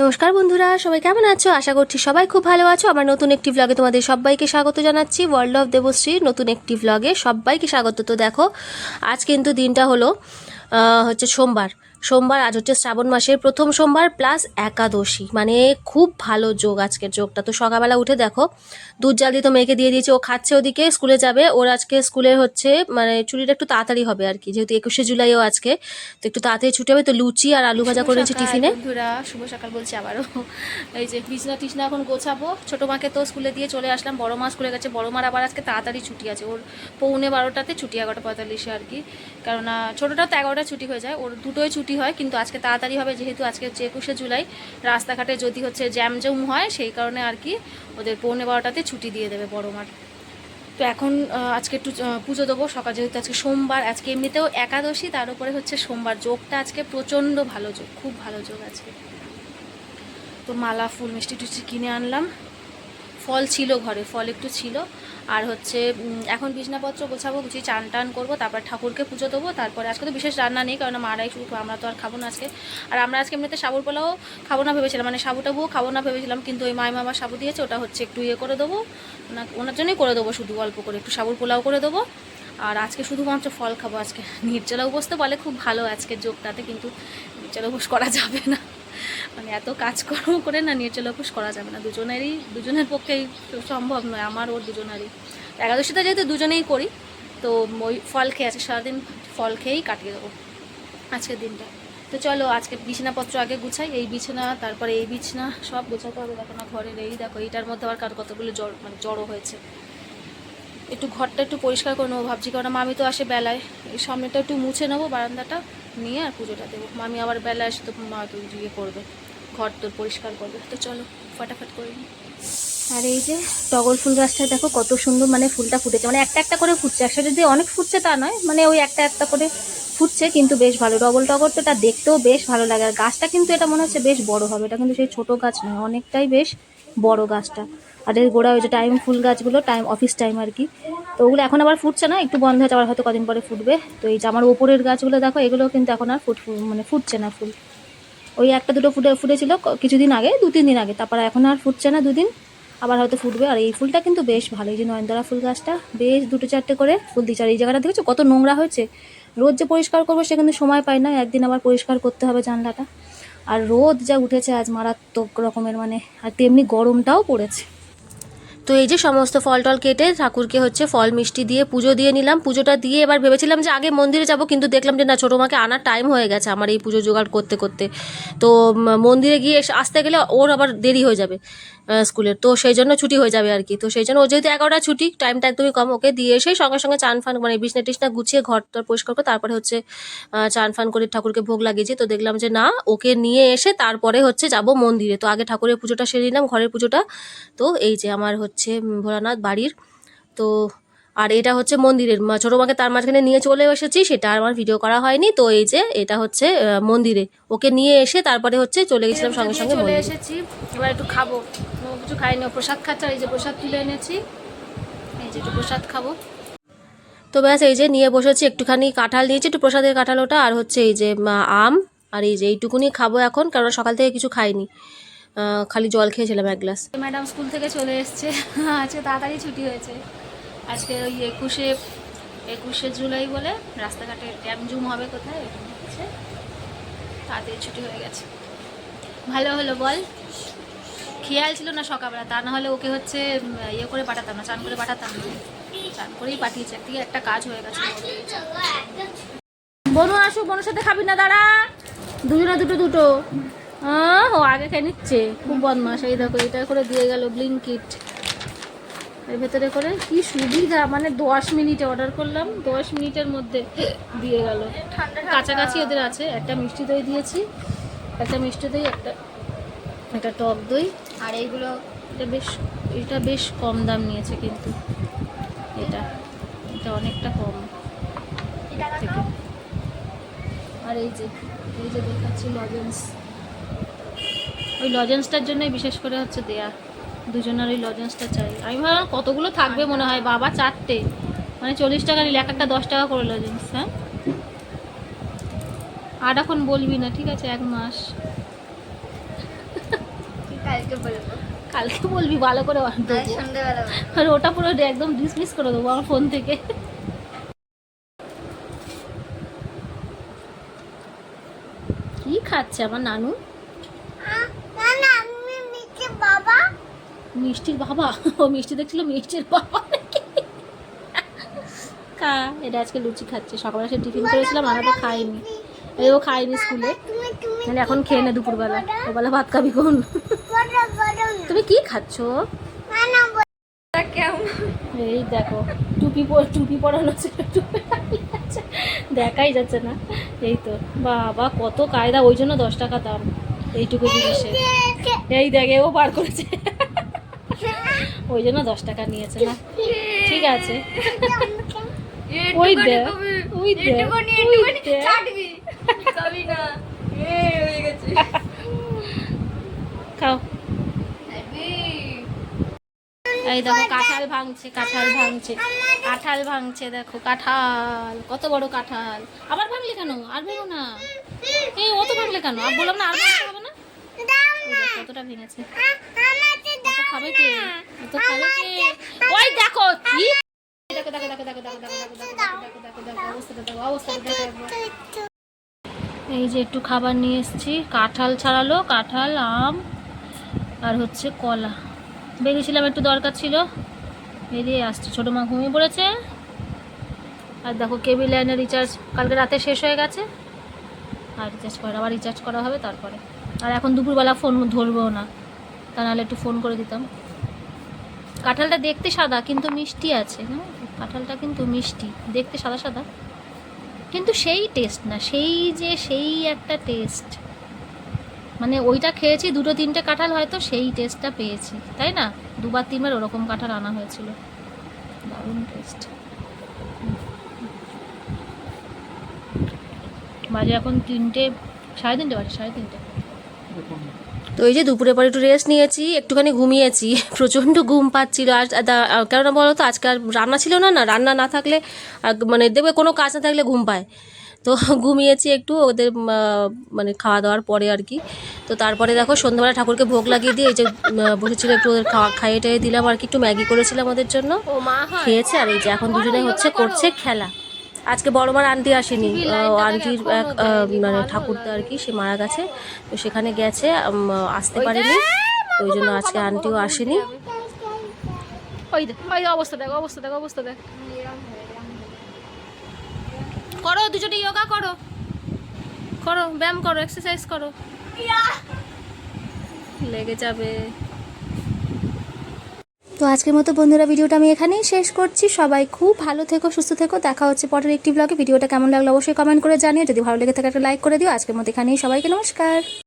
নমস্কার বন্ধুরা, সবাই কেমন আছো? আশা করছি সবাই খুব ভালো আছো। আমার নতুন একটি ব্লগে তোমাদের সবাইকে স্বাগত জানাচ্ছি। ওয়ার্ল্ড অফ দেবশ্রীর নতুন একটি ব্লগে সবাইকে স্বাগত। তো দেখো, আজ কিন্তু দিনটা হলো হচ্ছে সোমবার। সোমবার, আজ হচ্ছে শ্রাবণ মাসের প্রথম সোমবার প্লাস একাদশী। মানে খুব ভালো যোগ আজকের যোগটা। তো সকালবেলা উঠে দেখো, দুধ জাল দিয়ে তো মেয়েকে দিয়ে দিয়েছে, ও খাচ্ছে ওদিকে, স্কুলে যাবে। ওর আজকে স্কুলে হচ্ছে মানে চুরিটা একটু তাড়াতাড়ি হবে আর কি। যেহেতু একুশে জুলাইও আজকে, তো একটু তাড়াতাড়ি ছুটে হবে। তো লুচি আর আলু ভাজা করে নিয়েছি টিফিনে। শুভ সকাল বলছি আবারও। এই যে বিছনা টিছনা এখন গোছাবো। ছোটো মাকে তো স্কুলে দিয়ে চলে আসলাম। বড় মা স্কুলে গেছে। বড় মার আবার আজকে তাড়াতাড়ি ছুটি আছে। ওর পৌনে বারোটাতে ছুটি, এগারোটা পঁয়তাল্লিশে আর কি। কেননা ছোটোটা তো এগারোটা ছুটি হয়ে যায়। ওর দুটোই ছুটি হয়, কিন্তু আজকে তাড়াতাড়ি হবে, যেহেতু আজকে হচ্ছে একুশে জুলাই। রাস্তাঘাটে যদি হচ্ছে জ্যাম জ্যাম হয়, সেই কারণে আর কি ওদের পৌনে বারোটাতে ছুটি দিয়ে দেবে বড় মার তো এখন আজকে একটু পুজো দেবো। সকাল যেহেতু আজকে সোমবার, আজকে এমনিতেও একাদশী, তার উপরে হচ্ছে সোমবার যোগটা আজকে প্রচণ্ড ভালো যোগ, খুব ভালো যোগ আজকে। তো মালা, ফুল, মিষ্টি টুষ্টি কিনে আনলাম। ফল ছিল ঘরে, ফল একটু ছিল। আর হচ্ছে এখন বিছনাপত্র গোছাবো, গুছিয়ে চান টান করব, তারপর ঠাকুরকে পুজো দেবো, তারপরে আজকে তো বিশেষ রান্না নেই, কারণ মারাই আমরা তো আর খাব না আজকে। আর আমরা আজকে এমনিতে সাবুর পোলাও খাব না ভেবেছিলাম মানে সাবু টাবুও খাব না ভেবেছিলাম, কিন্তু ওই মাই মামা সাবু দিয়েছে, ওটা হচ্ছে একটু ইয়ে করে দেবো না ওনার জন্যই করে দেবো শুধু অল্প করে, একটু সাবুর পোলাও করে দেবো। আর আজকে শুধুমাত্র ফল খাব আজকে। নির্জলা উপোস তো বলে, খুব ভালো আজকে যোগটাতে কিন্তু নির্জলা উপোস করা যাবে না। মানে এত কাজকর্ম করে না, নির্জলা উপোস করা যাবে না। দুজনেরই, দুজনের পক্ষেই সম্ভব নয়, আমার ওর দুজনেরই। একাদশীতে যেহেতু দুজনেই করি, তো ওই ফল খেয়ে আছে, সারাদিন ফল খেয়েই কাটিয়ে দেবো আজকের দিনটা। তো চলো, আজকে বিছানাপত্র আগে গুছাই, এই বিছানা, তারপরে এই বিছানা, সব গোছাতে হবে। দেখো না, ঘরের এই দেখো, এইটার মধ্যে আবার কার কতগুলো জড় মানে জড়ো হয়েছে। একটু ঘরটা একটু পরিষ্কার করে নেব ভাবছি কারণ মামি তো আসে বেলায়। এই সামনেটা একটু মুছে নেব, বারান্দাটা নিয়ে আর পুজোটা দেবো। মামি আবার বেলায় আসে তো মা তো ইয়ে করবে, ঘর তোর পরিষ্কার করবে। তো চলো, ফটাফট করে নিই। আর এই যে টগর ফুল গাছটা দেখো কত সুন্দর মানে ফুলটা ফুটেছে। মানে একটা একটা করে ফুটছে, একসাথে যে অনেক ফুটছে তা নয় মানে ওই একটা একটা করে ফুটছে, কিন্তু বেশ ভালো। ডবল টগর তো এটা দেখতেও বেশ ভালো লাগে। আর গাছটা কিন্তু এটা মনে হচ্ছে বেশ বড় হবে। এটা কিন্তু সেই ছোট গাছ নয়, অনেকটাই বেশ বড় গাছটা। আর এর গোড়া ওই যে টাইম ফুল গাছগুলো টাইম অফিস টাইম আর কি। তো ওগুলো এখন আবার ফুটছে না, একটু বন্ধ হয়েছে আবার হয়তো কদিন পরে ফুটবে। তো এই যে আমার ওপরের গাছগুলো দেখো, এগুলো কিন্তু এখন আর ফুট মানে ফুটছে না ফুল। ওই একটা দুটো ফুটে ফুটেছিল কিছুদিন আগে দু তিন দিন আগে। তারপর এখন আর ফুটছে না দুদিন, আবার হয়তো ফুটবে। আর এই ফুলটা কিন্তু বেশ ভালো, এই যে নয়নতারা ফুল গাছটা, বেশ দুটো চারটে করে ফুল দিচ্ছে। আর এই জায়গাটা দেখেছ কত নোংরা হয়েছে? রোদ যে পরিষ্কার করব সে কিন্তু সময় পাই না, একদিন আবার পরিষ্কার করতে হবে জানলাটা। আর রোদ যা উঠেছে আজ মারাত্মক রকমের মানে আর তেমনি গরমটাও পড়েছে। তো এই যে সমস্ত ফল টল কেটে ঠাকুরকে হচ্ছে ফল, মিষ্টি দিয়ে পুজো দিয়ে নিলাম। পুজোটা দিয়ে এবার ভেবেছিলাম যে আগে মন্দিরে যাব, কিন্তু দেখলাম যে না, ছোটো মাকে আনার টাইম হয়ে গেছে আমার এই পুজো জোগাড় করতে করতে। তো মন্দিরে গিয়ে আসতে গেলে ওর আবার দেরি হয়ে যাবে। স্কুলের। তো সেই জন্য ছুটি হয়ে যাবে আর কি। তো সেই জন্য ও যেহেতু এগারোটা ছুটি টাইমটা একদমই কম, ওকে দিয়ে এসে সঙ্গে সঙ্গে চান ফান মানে বিছনা টিসনা গুছিয়ে ঘর টর পরিষ্কার করে তারপরে হচ্ছে চান ফান করে ঠাকুরকে ভোগ লাগিয়েছি। তো দেখলাম যে না, ওকে নিয়ে এসে তারপরে হচ্ছে যাব মন্দিরে। তো আগে ঠাকুরের পুজোটা সেরে নিলাম, ঘরের পুজোটা। তো এই যে আমার হচ্ছে ভোলানাথ বাড়ির। তো আর এটা হচ্ছে মন্দিরের ছোটো মাকে তার মাঝখানে নিয়ে চলে এসেছি সেটা আর আমার ভিডিও করা হয়নি। তো এই যে এটা হচ্ছে মন্দিরে। ওকে নিয়ে এসে তারপরে হচ্ছে চলে গেছিলাম সঙ্গে সঙ্গে চলে এসেছি এবার একটু খাব। কিছু খাইনি প্রসাদ খাচ্ছে এই যে প্রসাদ তুলে এনেছি। এই যে একটু প্রসাদ খাব। তো ব্যাস এই যে নিয়ে বসেছি একটুখানি কাঁঠাল নিয়েছি একটু প্রসাদের কাঁঠাল ওটা আর হচ্ছে এই যে আম। আর এই যে এইটুকুনি খাব এখন কারণ সকাল থেকে কিছু খাইনি। খালি জল খেয়েছিলাম এক গ্লাস। ম্যাডাম স্কুল থেকে চলে এসছে আজকে তাড়াতাড়ি ছুটি হয়েছে। আজকে ওই একুশে একুশে জুলাই বলে রাস্তাঘাটে ড্যাম জুম হবে কোথায় হচ্ছে। তাড়াতাড়ি ছুটি হয়ে গেছে। ভালো হলো বল। খেয়াল ছিল না সকালবেলা, তা না হলে ওকে হচ্ছে ইয়ে করে পাঠাতাম না, চান করে পাঠাতাম না। চান করেই পাঠিয়েছে। একদিকে একটা কাজ হয়ে গেছে। বনু আসো, বনুর সাথে খাবি না, দাঁড়া। দুজনে দুটো দুটো। ও আগে খেয়ে নিচ্ছে। খুব বদমাস এই দেখো, এটা করে দিয়ে গেল ব্লিঙ্কিট এর ভেতরে করে কি সুবিধা মানে দশ মিনিটে অর্ডার করলাম দশ মিনিটের মধ্যে দিয়ে গেল। কাছাকাছি ওদের আছে একটা মিষ্টি দই দিয়েছি একটা মিষ্টি দই একটা একটা টক দই। আর এইগুলো? এটা বেশ এটা বেশ কম দাম নিয়েছে কিন্তু এটা এটা অনেকটা কম। থেকে। আর এই যে এই যে দেখাচ্ছি লজেন্স। ওই লজেন্সটার জন্যই বিশেষ করে হচ্ছে দেয়া। দুজনের ওই লজেন্সটা চাই। আমি ভাবলাম কতগুলো থাকবে মনে হয়? বাবা চারটে। মানে চল্লিশ টাকা নিলে এক একটা দশ টাকা করে লজেন্স হ্যাঁ? আর এখন বলবি না ঠিক আছে? এক মাস। কালকে বলব কালকে বলবি ভালো করে আর বলব আর ওটা পুরো একদম ডিসমিস করে দেবো আমার ফোন থেকে। কি খাচ্ছে আমার নানু না না আমি মিঠে বাবা মিষ্টির বাবা? ও মিষ্টি দেখছিল মিষ্টির বাবা কা এটা আজকে লুচি খাচ্ছে। সকালে সে টিফিন করেছিলাম, আমরা তো খাইনি। এই ও খাইনি স্কুলে। তাহলে এখন খেয়ে নে দুপুরবেলা। ওবেলা ভাত খাবি কোন? তুমি কি খাচ্ছো? এই দেখো, টুপি পর, টুপি পরানো ছিল। দেখাই যাচ্ছে না। এই তো, বাবা, কত কায়দা, ওই জন্য দশ টাকা দাম। এইটুকু জিনিসে এই দেখে ও বার করেছে। ওই জন্য দশ টাকা নিয়েছে না। ঠিক আছে। ওই ওই ওই খাও। এই দেখো কাঁঠাল ভাঙছে কাঁঠাল ভাঙছে কাঁঠাল ভাঙছে দেখো কাঁঠাল কত বড় কাঁঠাল। আবার ভাঙলে কেন? আর ভেঙো না। এই অত ভাঙলে কেন? আর বললাম না আর ভাঙতে হবে না। কতটা ভেঙেছে? খাবে কে কত খাবে কে ওই দেখো কি দেখো দেখো দেখো দেখো দেখো দেখো দেখো দেখো দেখো দেখো দেখো অবস্থাটা দেখো অবস্থাটা দেখো এই যে একটু খাবার নিয়ে এসেছি কাঁঠাল ছাড়ালো কাঁঠাল আম আর হচ্ছে কলা বেরিয়েছিলাম একটু দরকার ছিল বেরিয়ে আসছে ছোটো মা ঘুমিয়ে পড়েছে আর দেখো কেবি লাইনের রিচার্জ কালকে রাতে শেষ হয়ে গেছে আর রিচার্জ করে আবার রিচার্জ করা হবে তারপরে আর এখন দুপুরবেলা ফোন ধরবো না তা নাহলে একটু ফোন করে দিতাম। কাঁঠালটা দেখতে সাদা, কিন্তু মিষ্টি আছে হ্যাঁ? কাঁঠালটা কিন্তু মিষ্টি, দেখতে সাদা সাদা। কিন্তু সেই টেস্ট না, সেই যে সেই একটা টেস্ট মানে ওইটা খেয়েছি, দুটো তিনটে কাঁঠাল হয়তো সেই টেস্টটা পেয়েছি, তাই না? দুবার তিনবার ওরকম কাঁঠাল আনা হয়েছিল। দারুণ টেস্ট বাজে এখন তিনটে, সাড়ে তিনটে বাজে, সাড়ে তিনটে। তো এই যে দুপুরে পরে একটু রেস্ট নিয়েছি একটুখানি ঘুমিয়েছি প্রচণ্ড ঘুম পাচ্ছিল। আর কেননা বলো তো আজকে আর রান্না ছিল না না রান্না না থাকলে আর মানে দেখবে কোনো কাজ না থাকলে ঘুম পায়। তো ঘুমিয়েছি একটু ওদের মানে খাওয়া দাওয়ার পরে আর কি। তো তারপরে দেখো সন্ধ্যাবেলা ঠাকুরকে ভোগ লাগিয়ে দিয়ে এই যে বসেছিল একটু ওদের খাওয়া খাইয়ে টাইয়ে দিলাম আর কি একটু ম্যাগি করেছিলাম ওদের জন্য। খেয়েছে আর এই যে এখন দুজনে হচ্ছে করছে খেলা। আজকে বড়মার আন্টি আসেনি। আহ, আন্টির এক মানে ঠাকুরদা আর কি সে মারা গেছে। তো সেখানে গেছে আসতে পারেনি। ওই জন্য আজকে আন্টিও আসেনি। ওই দেখ ওই অবস্থা দেখ অবস্থা দেখ অবস্থা দেখ। করো দুজনে যোগা করো। করো ব্যায়াম করো এক্সারসাইজ করো। লেগে যাবে। তো আজকের মতো বন্ধুরা, ভিডিওটা আমি এখানেই শেষ করছি। সবাই খুব ভালো থেকো, সুস্থ থেকো। দেখা হচ্ছে পরের একটি ব্লগে ভিডিওটা কেমন লাগল অবশ্যই কমেন্ট করে জানিও। যদি ভালো লেগে থাকে, একটা লাইক করে দিও। আজকের মতো এখানেই। সবাইকে নমস্কার।